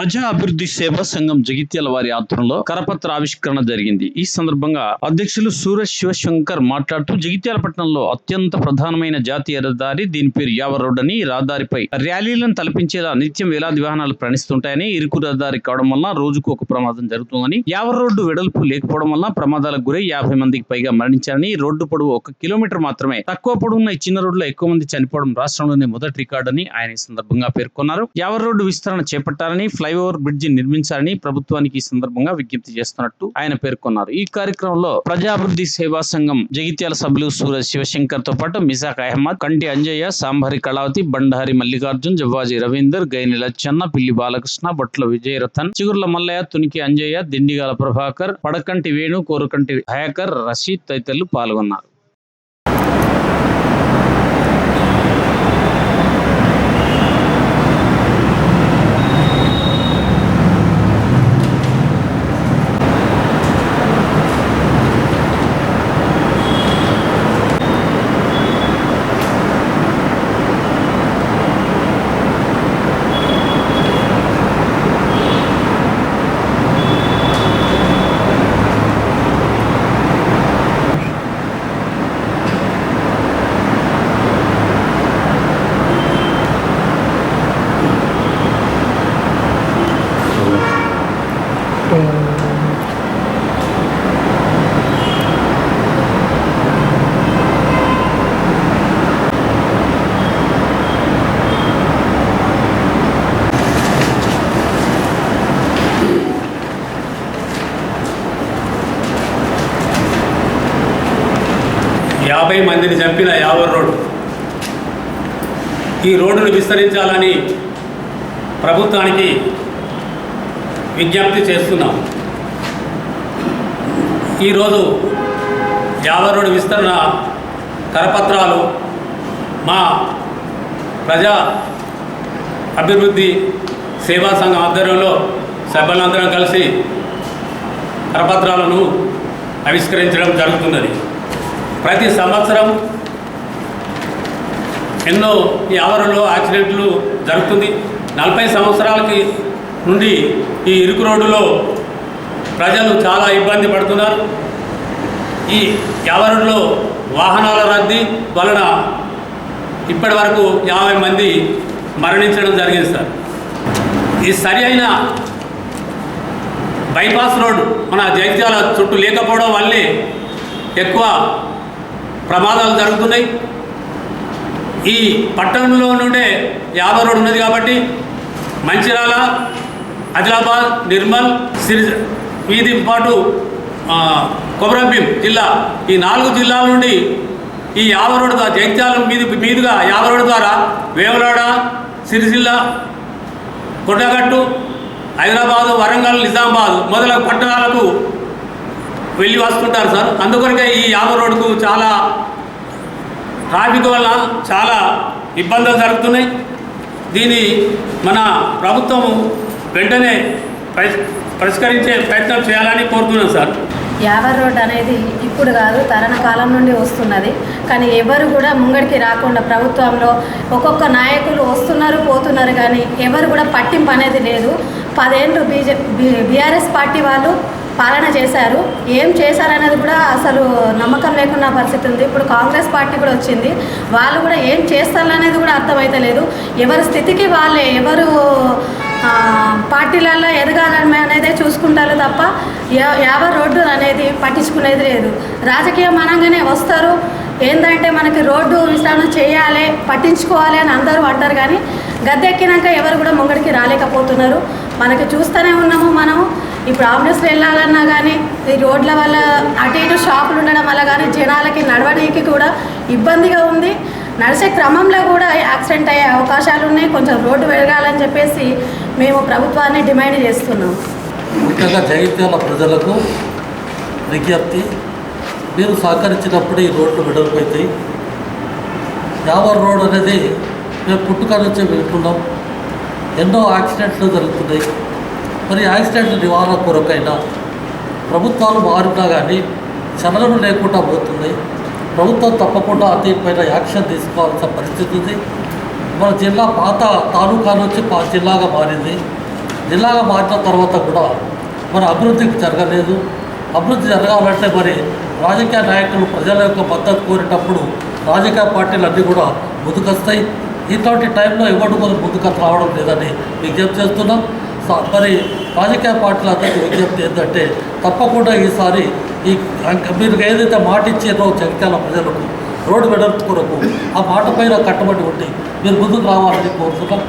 ప్రజా అభివృద్ధి సేవా సంఘం జగిత్యాల వారి ఆధ్వర్యంలో కరపత్ర ఆవిష్కరణ జరిగింది. ఈ సందర్భంగా అధ్యక్షులు సూరజ్ శివశంకర్ మాట్లాడుతూ జగిత్యాల పట్టణంలో అత్యంత ప్రధానమైన జాతీయ రహదారి దీని పేరు యావర్ రోడ్ అని రహదారిపై ర్యాలీలను తలపించేలా నిత్యం వేలాది వాహనాలు ప్రయాణిస్తుంటాయని ఇరుకు రహదారి కావడం వల్ల రోజుకు ఒక ప్రమాదం జరుగుతుందని యావర్ రోడ్డు వెడల్పు లేకపోవడం వల్ల ప్రమాదాలకు గురై యాభై మందికి పైగా మరణించారని రోడ్డు పొడవు ఒక కిలోమీటర్ మాత్రమే తక్కువ పొడవున్న ఈ చిన్న రోడ్లో ఎక్కువ మంది చనిపోవడం రాష్ట్రంలోనే మొదటి రికార్డు అని ఆయన ఈ సందర్భంగా పేర్కొన్నారు. యావర్ రోడ్డు విస్తరణ చేపట్టాలని ఫ్లైఓవర్ బ్రిడ్జి నిర్మించాలని ప్రభుత్వానికి ఈ సందర్భంగా విజ్ఞప్తి చేస్తున్నట్టు ఆయన పేర్కొన్నారు. ఈ కార్యక్రమంలో ప్రజాభివృద్ధి సేవా సంఘం జగిత్యాల సభ్యులు సూరజ్ శివశంకర్తో పాటు మిసాక్ అహ్మద్ కంటి అంజయ్య సాంబారి కళావతి బండారి మల్లికార్జున్ జవ్వాజీ రవీందర్ గైని లచ్చన్న పిల్లి బాలకృష్ణ బట్ల విజయరథన్ చిగుర్ల మల్లయ్య తునికి అంజయ్య దిండిగాల ప్రభాకర్ పడకంటి వేణు కోరుకంటి హయాకర్ రషీద్ తదితరులు పాల్గొన్నారు. యాభై మందిని చంపిన యావర్ రోడ్డు. ఈ రోడ్డును విస్తరించాలని ప్రభుత్వానికి విజ్ఞప్తి చేస్తున్నాం. ఈరోజు జావరుడు విస్తరణ కరపత్రాలు మా ప్రజా అభివృద్ధి సేవా సంఘం ఆధ్వర్యంలో సభ్యులందరం కలిసి కరపత్రాలను ఆవిష్కరించడం జరుగుతున్నది. ప్రతి సంవత్సరం ఎన్నో ఈ ఆవరణలో యాక్సిడెంట్లు జరుగుతుంది. నలభై సంవత్సరాలకి నుండి ఈ ఇరుకు రోడ్డులో ప్రజలు చాలా ఇబ్బంది పడుతున్నారు. ఈ యావరణలో వాహనాల రద్దీ వలన ఇప్పటి వరకు యాభై మంది మరణించడం జరిగింది సార్. ఈ సరి అయిన బైపాస్ రోడ్డు మన జగిత్యాల చుట్టూ లేకపోవడం వల్లే ఎక్కువ ప్రమాదాలు జరుగుతున్నాయి. ఈ పట్టణంలో నుండే యాభై రోడ్డు ఉన్నది కాబట్టి మంచిర్యాల ఆదిలాబాద్ నిర్మల్ సిరి వీధి పాటు కొమరంభీం జిల్లా. ఈ నాలుగు జిల్లాల నుండి ఈ యాభై రోడ్ ద్వారా జగిత్యాల మీది మీదుగా యాభై రోడ్డు ద్వారా వేములాడ సిరిసిల్ల కొండగట్టు హైదరాబాదు వరంగల్ నిజామాబాద్ మొదలగు పట్టణాలకు వెళ్ళి వస్తుంటారు సార్. అందుకొరకే ఈ యాభై రోడ్డుకు చాలా ట్రాఫిక్ వల్ల చాలా ఇబ్బందులు జరుగుతున్నాయి. దీన్ని మన ప్రభుత్వము వెంటనే పరిష్కరించే ప్రయత్నం చేయాలని కోరుతున్నాను సార్. యావర్ రోడ్ అనేది ఇప్పుడు కాదు తరణ కాలం నుండి వస్తున్నది. కానీ ఎవరు కూడా ముంగడికి రాకుండా ప్రభుత్వంలో ఒక్కొక్క నాయకులు వస్తున్నారు పోతున్నారు కానీ ఎవరు కూడా పట్టింపు అనేది లేదు. పదేళ్ళు బీజే బీఆర్ఎస్ పార్టీ వాళ్ళు పాలన చేశారు. ఏం చేశారనేది కూడా అసలు నమ్మకం లేకున్న పరిస్థితి ఉంది. ఇప్పుడు కాంగ్రెస్ పార్టీ కూడా వచ్చింది. వాళ్ళు కూడా ఏం చేస్తారనేది కూడా అర్థమైతలేదు. ఎవరి స్థితికి వాళ్ళే ఎవరు పార్టీలలో ఎదగాలని అనేదే చూసుకుంటారు తప్ప యా- యాభై రోడ్డు అనేది పట్టించుకునేది లేదు. రాజకీయం అనగానే వస్తారు. ఏంటంటే మనకి రోడ్డు విస్తరణ చేయాలి పట్టించుకోవాలి అని అందరూ అంటారు కానీ గద్దెక్కినాక ఎవరు కూడా ముంగడికి రాలేకపోతున్నారు. మనకి చూస్తూనే ఉన్నాము మనము. ఇప్పుడు ఆంబులెన్స్లో వెళ్ళాలన్నా కానీ ఈ రోడ్ల వల్ల అటు ఇటు షాపులు ఉండడం వల్ల కానీ జనాలకి నడవడానికి కూడా ఇబ్బందిగా ఉంది. నడిచే క్రమంలో కూడా యాక్సిడెంట్ అయ్యే అవకాశాలు ఉన్నాయి. కొంచెం రోడ్డు పెరగాలని చెప్పేసి మేము ప్రభుత్వాన్ని డిమాండ్ చేస్తున్నాం. ముఖ్యంగా జగిత్యాల ప్రజలకు విజ్ఞప్తి మీరు సహకరించినప్పుడు ఈ రోడ్లు వెడల్పవుతాయి యావర్ రోడ్ అనేది మేము పుట్టుక నుంచే వింటున్నాం ఎన్నో యాక్సిడెంట్లు జరుగుతున్నాయి. మరి యాక్సిడెంట్ నివారణ కొరకైనా ప్రభుత్వాలు మారినా కానీ చలనం లేకుండా పోతుంది ప్రభుత్వం తప్పకుండా దీనిపైన యాక్షన్ తీసుకోవాల్సిన పరిస్థితి ఉంది. మన జిల్లా పాత తాలూకా నుంచి పా జిల్లాగా మారింది. జిల్లాగా మారిన తర్వాత కూడా మన అభివృద్ధికి జరగలేదు. అభివృద్ధి జరగాలంటే మరి రాజకీయ నాయకులు ప్రజల యొక్క మద్దతు కోరేటప్పుడు రాజకీయ పార్టీలు అన్నీ కూడా ముందుకొస్తాయి. ఇటువంటి టైంలో ఎవరు కూడా ముందుకు రావడం లేదని విజ్ఞప్తి చేస్తున్నాం. మరి రాజకీయ పార్టీలందరికీ విజ్ఞప్తి ఏంటంటే తప్పకుండా ఈసారి ఈ మీరు ఏదైతే మాట ఇచ్చారో జగిత్యాల ప్రజలకు రోడ్డు వెడల్పు కొరకు ఆ మాట పైన కట్టుబడి ఉండి మీరు ముందుకు రావాలని కోరుతున్నాం.